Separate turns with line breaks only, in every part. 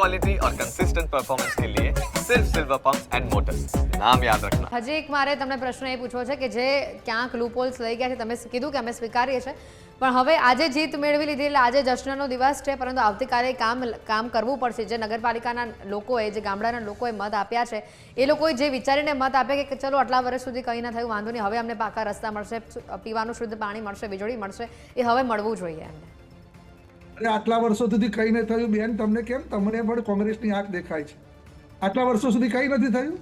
Quality और consistent performance के लिए सिर्फ सिल्वर पंप्स एंड मोटर्स नाम याद रखना
હજી એક મારે તમને પ્રશ્ન એ પૂછવો છે કે જે ક્યાંક લૂપહોલ્સ લઈ ગયા છે તમે કીધું કે અમે સ્વીકારીએ છીએ પણ હવે આજે જીત મેળવી લીધી એટલે આજે જશ્નનો દિવસ છે પરંતુ આવતીકાલે કામ કામ કરવું પડશે જે નગરપાલિકાના લોકોએ જે ગામડાના લોકોએ મત આપ્યા છે એ લોકોએ જે વિચારીને મત આપ્યા કે ચલો આટલા વર્ષ સુધી કંઈ ના થયું વાંધો નહીં હવે અમને પાકા રસ્તા મળશે પીવાનું શુદ્ધ પાણી મળશે વીજળી મળશે એ હવે મળવું જોઈએ એમને
આટલા વર્ષો સુધી કંઈ નહીં થયું. બેન તમને કેમ? તમને પણ કોંગ્રેસની આંખ દેખાય છે. આટલા વર્ષો સુધી કંઈ નથી થયું?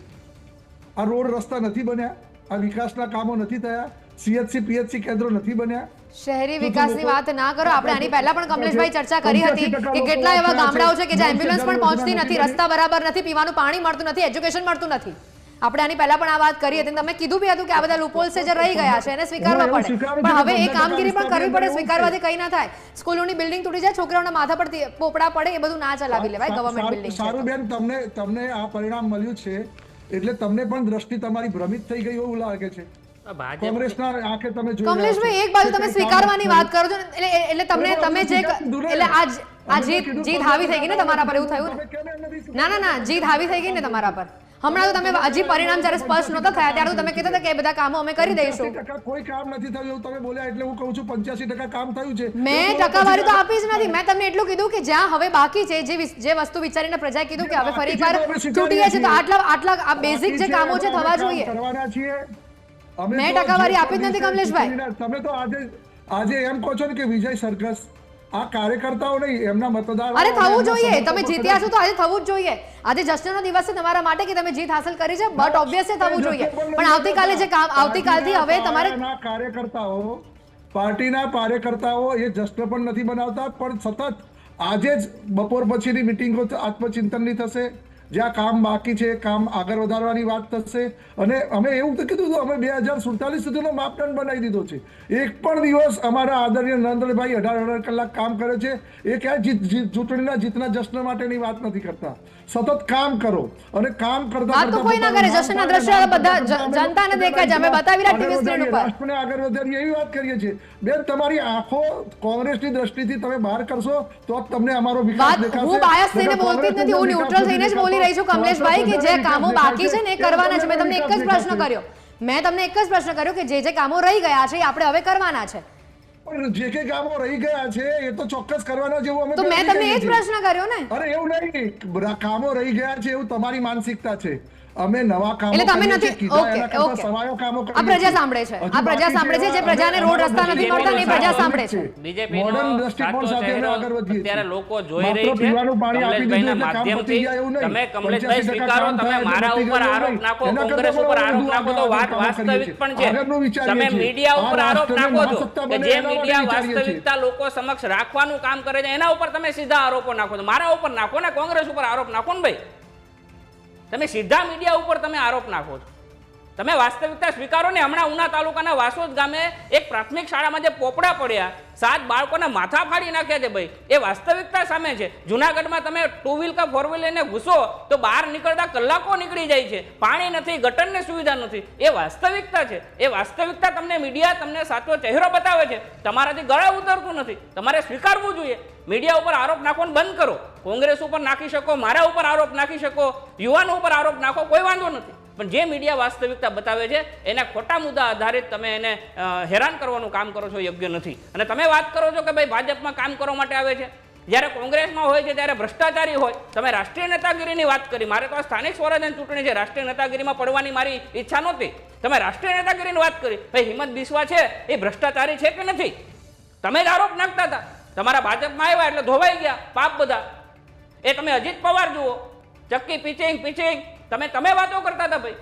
આ રોડ રસ્તા નથી બન્યા આ વિકાસના કામો નથી થયા સીએચસી પીએચસી કેન્દ્રો નથી બન્યા.
શહેરી વિકાસની વાત ના કરો. આપણે આની પહેલા પણ કમલેશભાઈ ચર્ચા કરી હતી કે કેટલા એવા ગામડાઓ છે કે જ્યાં એમ્બ્યુલન્સ પણ પહોંચતી નથી રસ્તા બરાબર નથી પીવાનું પાણી મળતું નથી એજ્યુકેશન મળતું નથી. આપણે આની પહેલા પણ આ વાત કરી હતી તમે કીધું બી હતું કે આ બધા લૂપોલ્સ છે જે રહી ગયા છે એને સ્વીકારવા પડે. પણ હવે એ કામગીરી પણ કરવી પડે સ્વીકારવાથી કંઈ ના થાય. સ્કૂલોની બિલ્ડિંગ તૂટી જાય છોકરાઓના માથા પર પોપડા પડે એ બધું ના ચલાવી લેવાય ગવર્મેન્ટ બિલ્ડિંગ
સારું બેન તમને તમને આ પરિણામ મળ્યું છે એટલે તમને પણ દ્રષ્ટિ તમારી ભ્રમિત થઈ ગઈ એવું લાગે છે. કોંગ્રેસના આંખે તમે જોઈ
કમલેશભાઈ એક બાજુ તમે સ્વીકારવાની વાત કરો છો એટલે એટલે તમને તમે જે. એટલે આજ આ જીત જીત હાવી થઈ ગઈ ને તમારા પર એવું થયું ના? ના ના જીત હાવી થઈ ગઈ ને તમારા પર. હમણાં તો તમે હજી પરિણામ જ્યારે સ્પષ્ટ નહોતા થયા ત્યારે તો તમે કહેતા હતા કે બધા કામો અમે કરી દઈશું.
કોઈ કામ નથી થયું એવું તમે બોલ્યા એટલે હું કહું છું પંચ્યાસી ટકા કામ થયું છે.
મેં ટકાવારી તો આપી જ નથી. મેં તમને એટલું કીધું કે જ્યાં હવે બાકી છે જે જે વસ્તુ વિચારીને પ્રજાએ કીધું કે હવે ફરી એકવાર તૂટી ગયા છે તો આટલા આટલા આ બેઝિક જે કામો છે થવા જોઈએ.
કરવાના છીએ.
મેં ટકાવારી આપી જ નથી, કમલેશભાઈ.
તમે તો આજે આજે એમ કહો છો ને કે વિજય સરઘસ આ કાર્યકર્તાઓ નહીં એમના મતદારો
અરે થવું જોઈએ. તમે જીત્યા છો તો આજે થવું જ જોઈએ. આજે જશ્નનો દિવસ છે તમારા માટે કે તમે જીત હાંસલ કરી છે? બટ ઓબ્વિયસલી થવું જોઈએ. પણ આવતીકાલે જે કામ આવતીકાલથી હવે તમારે
કાર્યકર્તાઓ પાર્ટીના કાર્યકર્તાઓ એ જશ્ન પણ નથી બનાવતા પણ સતત આજે જ બપોર પછીની મિટિંગો આત્મચિંતનની થશે. જ્યાં કામ બાકી છે કામ આગળ વધારવાની વાત થશે અને અમે એવું તો કીધું હતું અમે બે હજાર સુડતાલીસ સુધીનો માપદંડ બનાવી દીધો છે એક પણ દિવસ અમારા આદરણીય નરેન્દ્રભાઈ અઢાર અઢાર કલાક કામ કરે છે એ ક્યાંય જીત ચૂંટણીના જીતના જશ્ન માટેની વાત નથી કરતા સતત કામ કરો અને કામ કરતા કરતા
કોઈ ના કરે. જશ્નના દ્રશ્ય બધા જનતાને દેખાય છે. અમે બતાવી રહ્યા TV screen ઉપર.
રાષ્ટ્રને આગળ વધારીએ એવી વાત કરીએ છીએ બેન તમારી આંખો કોંગ્રેસની દ્રષ્ટિથી તમે બહાર કરશો તો તમને અમારો વિકાસ દેખાશે
હું બાયસ થઈને બોલતી નથી હું ન્યુટ્રલ થઈને જ
વિકાસ
બોલી રહી છું કમલેશભાઈ, કે જે કામો બાકી છે ને કરવાના છે. મેં તમને એક જ પ્રશ્ન કર્યો. મેં તમને એક જ પ્રશ્ન કર્યો કે જે જે કામો રહી ગયા છે એ આપણે હવે કરવાના છે.
પણ જે કે કામો રહી ગયા છે એ તો ચોક્કસ કરવાના જેવું અમે
તો મેં તમને એ જ પ્રશ્ન કર્યો ને.
અરે એવું નહીં. કામો રહી ગયા છે એવું તમારી માનસિકતા છે. અમે નવા કામો
એટલે તમે નથી ઓકે ઓકે.
સવાયો કામો
આ પ્રજા સાંભળે છે. આ પ્રજા સાંભળે છે જે પ્રજાને રોડ રસ્તા નથી મળતા ને એ પ્રજા સાંભળે છે.
બીજેપી
મોડર્ન દ્રષ્ટિકોણ સાથે અમે આગળ વધીએ છીએ.
અત્યારે લોકો જોઈ રહી છે
પીવાનું પાણી આપી દીધું એટલે કામ પતી ગયા એવું નહીં.
તમે કમલેશભાઈ
85%
સ્વીકારો તમે મારા ઉપર આરોપ નાખો કોંગ્રેસ ઉપર આરોપ નાખો તો વાત વાસ્તવિક પણ છે. તમે મીડિયા ઉપર આરોપ નાખો છો કે
બને
જે
એના માટે
મીડિયા વાસ્તવિકતા લોકો સમક્ષ રાખવાનું કામ કરે છે એના ઉપર તમે સીધા આરોપો નાખો છો. મારા ઉપર નાખો ને કોંગ્રેસ ઉપર આરોપ નાખો ને ભાઈ. તમે સીધા મીડિયા ઉપર તમે આરોપ નાખો છો. તમે વાસ્તવિકતા સ્વીકારો ને હમણાં ઉના તાલુકાના વાસોદ ગામે એક પ્રાથમિક શાળામાં જે પોપડા પડ્યા, સાત બાળકોના માથા ફાડી નાખ્યા છે ભાઈ. એ વાસ્તવિકતા સામે છે. જુનાગઢમાં તમે ટુ વ્હીલ કે ફોર વ્હીલ લઈને ઘૂસો, તો બહાર નીકળતા કલાકો નીકળી જાય છે. પાણી નથી, ગટરની સુવિધા નથી. એ વાસ્તવિકતા છે. એ વાસ્તવિકતા તમને મીડિયા તમને સાચો ચહેરો બતાવે છે. તમારાથી ગળા ઉતરતું નથી. તમારે સ્વીકારવું જોઈએ. મીડિયા ઉપર આરોપ નાખવાનું બંધ કરો. કોંગ્રેસ ઉપર નાખી શકો, મારા ઉપર આરોપ નાખી શકો, યુવાનો ઉપર આરોપ નાખો, કોઈ વાંધો નથી. પણ જે મીડિયા વાસ્તવિકતા બતાવે છે, એના ખોટા મુદ્દા આધારિત તમે એને હેરાન કરવાનું કામ કરો છો યોગ્ય નથી. અને તમે વાત કરો છો કે ભાઈ ભાજપમાં કામ કરવા માટે આવે છે. જ્યારે કોંગ્રેસમાં હોય છે, ત્યારે ભ્રષ્ટાચારી હોય. તમે રાષ્ટ્રીય નેતાગીરીની વાત કરી. મારે તો આ સ્થાનિક સ્વરાજની ચૂંટણી છે. રાષ્ટ્રીય નેતાગીરીમાં પડવાની મારી ઈચ્છા નહોતી. તમે રાષ્ટ્રીય નેતાગીરીની વાત કરી. ભાઈ હિંમત બિસ્વા છે, એ ભ્રષ્ટાચારી છે કે નથી? તમે જ આરોપ નાખતા હતા. તમારા ભાજપમાં આવ્યા એટલે ધોવાઈ ગયા પાપ બધા. એ તમે અજીત પવાર જુઓ. ચક્કી, પીચિંગ, પિચિંગ. તમે તમે વાતો કરતા હતા ભાઈ?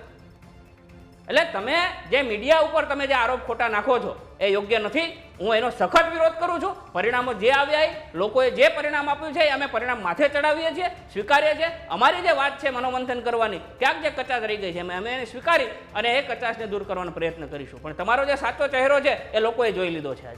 એટલે તમે જે મીડિયા ઉપર તમે જે આરોપ ખોટા નાખો છો, એ યોગ્ય નથી. હું એનો સખત વિરોધ કરું છું. પરિણામો જે આવ્યા એ, લોકોએ જે પરિણામ આપ્યું છે, એ અમે પરિણામ માથે ચડાવીએ છીએ, સ્વીકારીએ છીએ. અમારી જે વાત છે મનોમંથન કરવાની, ક્યાંક જે કચાશ રહી ગઈ છે, અમે એને સ્વીકારી અને એ કચાશને દૂર કરવાનો પ્રયત્ન કરીશું. પણ તમારો જે સાચો ચહેરો છે, એ લોકોએ જોઈ લીધો છે આજે.